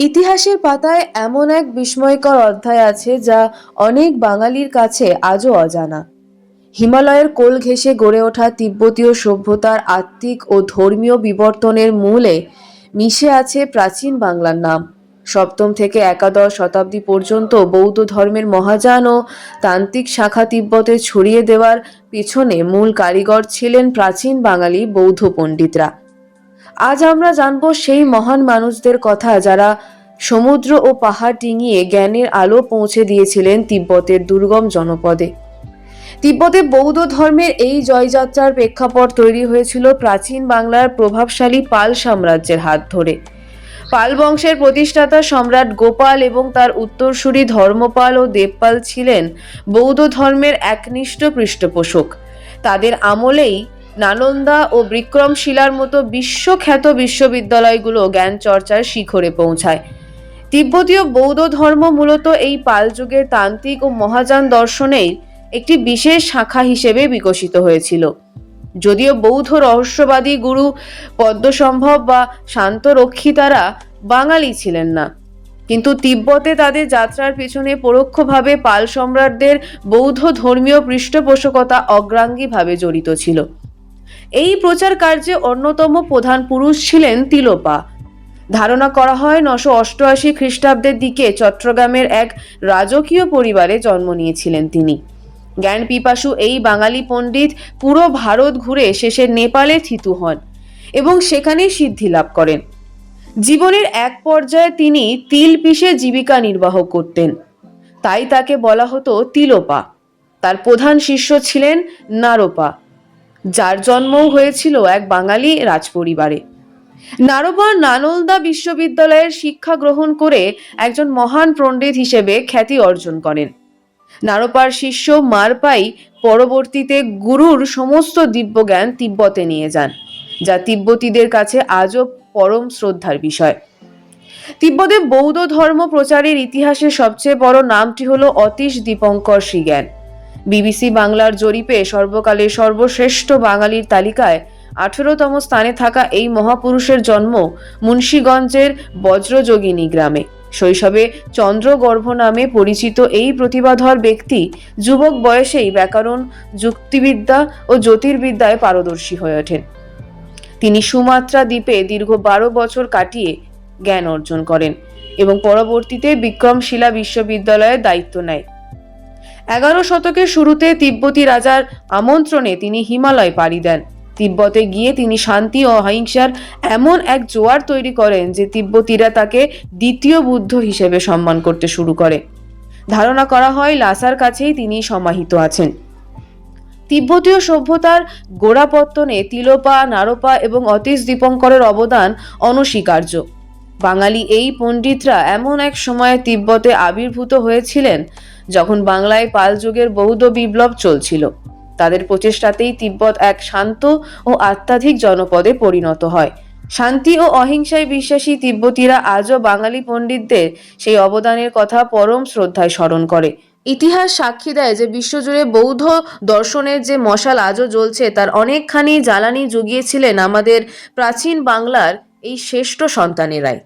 ইতিহাসের পাতায় এমন এক বিস্ময়কর অধ্যায় আছে যা অনেক বাঙালির কাছে আজও অজানা। হিমালয়ের কোল ঘেঁষে গড়ে ওঠা তিব্বতীয় সভ্যতার আত্মিক ও ধর্মীয় বিবর্তনের মূলে মিশে আছে প্রাচীন বাংলার নাম। সপ্তম থেকে একাদশ শতাব্দী পর্যন্ত বৌদ্ধ ধর্মের মহাযান ও তান্ত্রিক শাখা তিব্বতে ছড়িয়ে দেওয়ার পেছনে মূল কারিগর ছিলেন প্রাচীন বাঙালি বৌদ্ধ পণ্ডিতরা। আজ আমরা জানব সেই মহান মানুষদের কথা যারা সমুদ্র ও পাহাড় ডিঙিয়ে জ্ঞানের আলো পৌঁছে দিয়েছিলেন তিব্বতের দুর্গম জনপদে। তিব্বতে বৌদ্ধ ধর্মের এই জয়যাত্রার প্রেক্ষাপট তৈরি হয়েছিল প্রাচীন বাংলার প্রভাবশালী পাল সাম্রাজ্যের হাত ধরে। পাল বংশের প্রতিষ্ঠাতা সম্রাট গোপাল এবং তার উত্তরসূরি ধর্মপাল ও দেবপাল ছিলেন বৌদ্ধ ধর্মের একনিষ্ঠ পৃষ্ঠপোষক। তাদের আমলেই নালন্দা ও বিক্রমশিলার মতো বিশ্বখ্যাত বিশ্ববিদ্যালয়গুলো জ্ঞান চর্চার শিখরে পৌঁছায়। তিব্বতীয় বৌদ্ধ ধর্ম মূলত এই পাল যুগের তান্ত্রিক ও মহাযান দর্শনেই একটি বিশেষ শাখা হিসেবে বিকশিত হয়েছিল। যদিও বৌদ্ধ রহস্যবাদী গুরু পদ্মসম্ভব বা শান্তরক্ষী তারা বাঙালি ছিলেন না। কিন্তু তিব্বতে তাদের যাত্রার পেছনে পরোক্ষভাবে পাল সম্রাটদের বৌদ্ধ ধর্মীয় পৃষ্ঠপোষকতা অগ্রাঙ্গীভাবে জড়িত ছিল। এই প্রচার কার্যে অন্যতম প্রধান পুরুষ ছিলেন তিলোপা। ধারণা করা হয় নশো অষ্টআশি খ্রিস্টাব্দের দিকে চট্টগ্রামের এক রাজকীয় পরিবারে জন্ম নিয়েছিলেন তিনি। জ্ঞান পিপাসু এই বাঙালি পণ্ডিত পুরো ভারত ঘুরে শেষে নেপালে থিতু হন এবং সেখানেই সিদ্ধি লাভ করেন। জীবনের এক পর্যায়ে তিনি তিল পিষে জীবিকা নির্বাহ করতেন। তাই তাকে বলা হতো তিলোপা। তার প্রধান শিষ্য ছিলেন নারোপা। যার জন্মও হয়েছিল এক বাঙালি রাজপরিবারে। নারোপা নানলদা বিশ্ববিদ্যালয়ের শিক্ষা গ্রহণ করে একজন মহান পণ্ডিত হিসেবে খ্যাতি অর্জন করেন। নারোপার শিষ্য মারপাই পরবর্তীতে গুরুর সমস্ত দিব্যজ্ঞান তিব্বতে নিয়ে যান, যা তিব্বতীদের কাছে আজও পরম শ্রদ্ধার বিষয়। তিব্বতে বৌদ্ধ ধর্ম প্রচারের ইতিহাসে সবচেয়ে বড় নামটি হলো অতীশ দীপঙ্কর শ্রীজ্ঞান। বিবিসি বাংলার জরিপে সর্বকালের সর্বশ্রেষ্ঠ বাঙালির তালিকায় আঠেরোতম স্থানে থাকা এই মহাপুরুষের জন্ম মুন্সীগঞ্জের বজ্রযোগিনী গ্রামে। শৈশবে চন্দ্রগর্ভ নামে পরিচিত এই প্রতিভাধর ব্যক্তি যুবক বয়সেই ব্যাকরণ, যুক্তিবিদ্যা ও জ্যোতির্বিদ্যায় পারদর্শী হয়ে ওঠেন। তিনি সুমাত্রা দ্বীপে দীর্ঘ বারো বছর কাটিয়ে জ্ঞান অর্জন করেন এবং পরবর্তীতে বিক্রমশিলা বিশ্ববিদ্যালয়ের দায়িত্ব নেয়। এগারো শতকের শুরুতে তিব্বতী রাজার আমন্ত্রণে তিনি হিমালয় পাড়ি দেন। তিব্বতে গিয়ে তিনি শান্তি ও অহিংসার এমন এক জোয়ার তৈরি করেন যে তিব্বতীরা তাকে দ্বিতীয় বুদ্ধ হিসেবে সম্মান করতে শুরু করে। ধারণা করা হয় লাসার কাছেই তিনি সমাহিত আছেন। তিব্বতীয় সভ্যতার গোড়াপত্তনে তিলোপা, নারোপা এবং অতীশ দীপঙ্করের অবদান অনস্বীকার্য। বাঙালি এই পণ্ডিতরা এমন এক সময়ে তিব্বতে আবির্ভূত হয়েছিলেন, যখন বাংলায় পাল যুগের বৌদ্ধ বিপ্লব চলছিল। তাদের প্রচেষ্টাতেই তিব্বত এক শান্ত ও আত্মাধিক জনপদে পরিণত হয়। শান্তি ও অহিংসায় বিশ্বাসী তিব্বতীরা আজও বাঙালি পণ্ডিতদের সেই অবদানের কথা পরম শ্রদ্ধায় স্মরণ করে। ইতিহাস সাক্ষী দেয় যে বিশ্বজুড়ে বৌদ্ধ দর্শনের যে মশাল আজও জ্বলছে, তার অনেকখানি জ্বালানি জুগিয়েছিলেন আমাদের প্রাচীন বাংলার এই শ্রেষ্ঠ সন্তানেরাই।